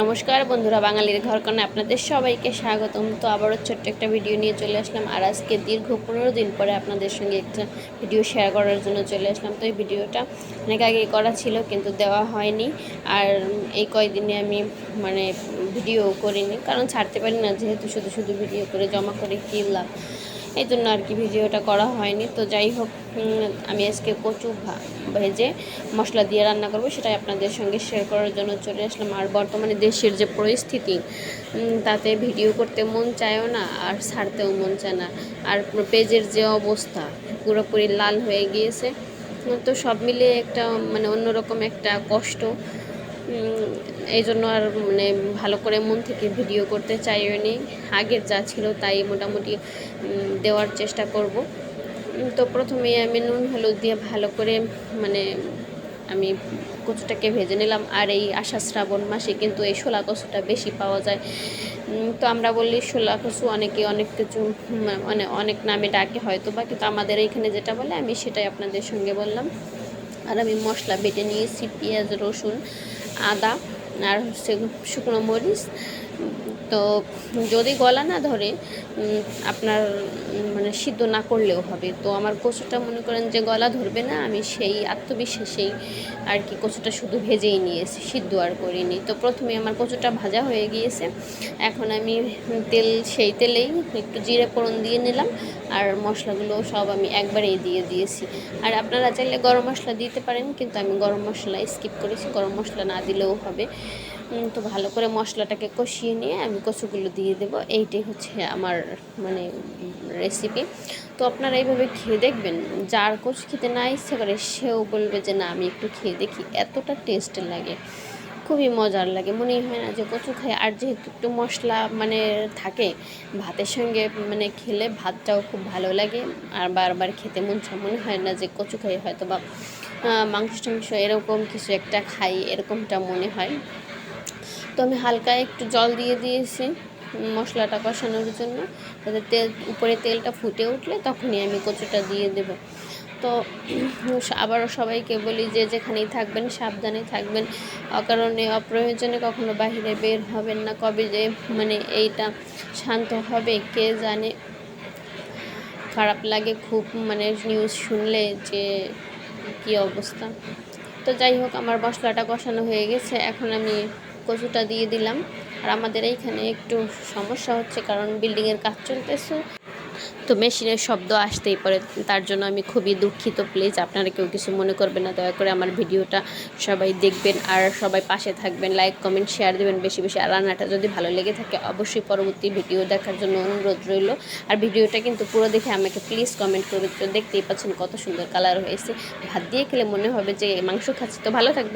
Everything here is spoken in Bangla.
নমস্কার বন্ধুরা, বাঙালির ঘরকনে আপনাদের সবাইকে স্বাগতম। তো আবারও ছোট্ট একটা ভিডিও নিয়ে চলে আসলাম আর আজকে দীর্ঘ পনেরো দিন পরে আপনাদের সঙ্গে একটা ভিডিও শেয়ার করার জন্য চলে আসলাম। তো এই ভিডিওটা অনেক আগে করা ছিল কিন্তু দেওয়া হয়নি আর এই কয়দিনে আমি মানে ভিডিও করিনি। কারণ ছাড়তে পারি না, যেহেতু শুধু শুধু ভিডিও করে জমা করে কী লাভ এই জন্য আর কি ভিডিওটা করা হয়নি। তো যাই হোক আমি আজকে কচু ভেজে মশলা দিয়ে রান্না করব, সেটাই আপনাদের সঙ্গে শেয়ার করার জন্য চলে আসলাম। আর বর্তমানে দেশের যে পরিস্থিতি তাতে ভিডিও করতে মন চায়ও না, আর ছাড়তেও মন চায় না। আর পেজের যে অবস্থা, পুরোপুরি লাল হয়ে গিয়েছে। তো সব মিলিয়ে একটা মানে অন্যরকম একটা কষ্ট এই জন্য আর মানে ভালো করে মন থেকে ভিডিও করতে চাইও নি আগের যা ছিল তাই মোটামুটি দেওয়ার চেষ্টা করব। তো প্রথমে আমি নুন, হলুদ দিয়ে ভালো করে মানে আমি কচুটাকে ভেজে নিলাম। আর এই আষাঢ় শ্রাবণ মাসে কিন্তু এই শোলা কচুটা বেশি পাওয়া যায়। তো আমরা বলি শোলা কচু অনেকে অনেক কিছু মানে অনেক নামে ডাকে হয়তো বা কিন্তু আমাদের এইখানে যেটা বলে আমি সেটাই আপনাদের সঙ্গে বললাম। আর আমি মশলা বেটে নিয়েছি পেঁয়াজ রসুন আদা আর হচ্ছে শুকনো মরিচ তো যদি গলা না ধরে আপনার মানে সিদ্ধ না করলেও হবে। তো আমার কচুটা মনে করেন যে গলা ধরবে না, আমি সেই আত্মবিশ্বাসেই আর কি কচুটা শুধু ভেজেই নিয়েছি, সিদ্ধ আর করিনি। তো প্রথমে আমার কচুটা ভাজা হয়ে গিয়েছে। এখন আমি তেল, সেই তেলেই একটু জিরে ফোড়ন দিয়ে নিলাম আর মশলাগুলো সব আমি একবারেই দিয়ে দিয়েছি। আর আপনারা চাইলে গরম মশলা দিতে পারেন, কিন্তু আমি গরম মশলা স্কিপ করেছি, গরম মশলা না দিলেও হবে। তো ভালো করে মশলাটাকে কষিয়ে নিয়ে আমি কচুগুলো দিয়ে দেবো। এইটাই হচ্ছে আমার মানে রেসিপি তো আপনারা এইভাবে খেয়ে দেখবেন, যার কচু খেতে না ইচ্ছে করে সেও বলবে যে, না, আমি একটু খেয়ে দেখি। এতটা টেস্ট লাগে, খুবই মজার লাগে। মনেই হয় না যে কচু খাই আর যেহেতু একটু মশলা মানে থাকে, ভাতের সঙ্গে মানে খেলে ভাতটাও খুব ভালো লাগে। আর বারবার খেতে মন মনে হয় না যে কচু খাই হয়তো বা মাংস টাংস এরকম কিছু একটা খাই, এরকমটা মনে হয়। তো আমি হালকা একটু জল দিয়ে দিয়েছি মশলাটা কষানোর জন্য। যাতে তেল, উপরে তেলটা ফুটে উঠলে তখনই আমি কচুটা দিয়ে দেব। তো আবারও সবাইকে বলি যে যেখানেই থাকবেন, সাবধানে থাকবেন। অকারণে অপ্রয়োজনে কখনো বাইরে বের হবেন না। কবে যে মানে এইটা শান্ত হবে, কে জানে? খারাপ লাগে খুব মানে নিউজ শুনলে যে কী অবস্থা। তো যাই হোক, আমার মশলাটা কষানো হয়ে গেছে। এখন আমি কচুটা দিয়ে দিলাম। আর আমাদের এইখানে একটু সমস্যা হচ্ছে কারণ বিল্ডিংয়ের কাজ চলতেছে। তো মেশিনের শব্দ আসতেই পারে, তার জন্য আমি খুবই দুঃখিত। প্লিজ আপনারা কেউ কিছু মনে করবেন না, দয়া করে আমার ভিডিওটা সবাই দেখবেন আর সবাই পাশে থাকবেন। লাইক কমেন্ট শেয়ার দেবেন বেশি বেশি। আর রান্নাটা যদি ভালো লেগে থাকে, অবশ্যই পরবর্তী ভিডিও দেখার জন্য অনুরোধ রইল। আর ভিডিওটা কিন্তু পুরো দেখে আমাকে প্লিজ কমেন্ট করে তো দেখতেই পাচ্ছেন কত সুন্দর কালার হয়েছে। ভাত দিয়ে খেলে মনে হবে যে মাংস খাচ্ছি। তো ভালো থাকবে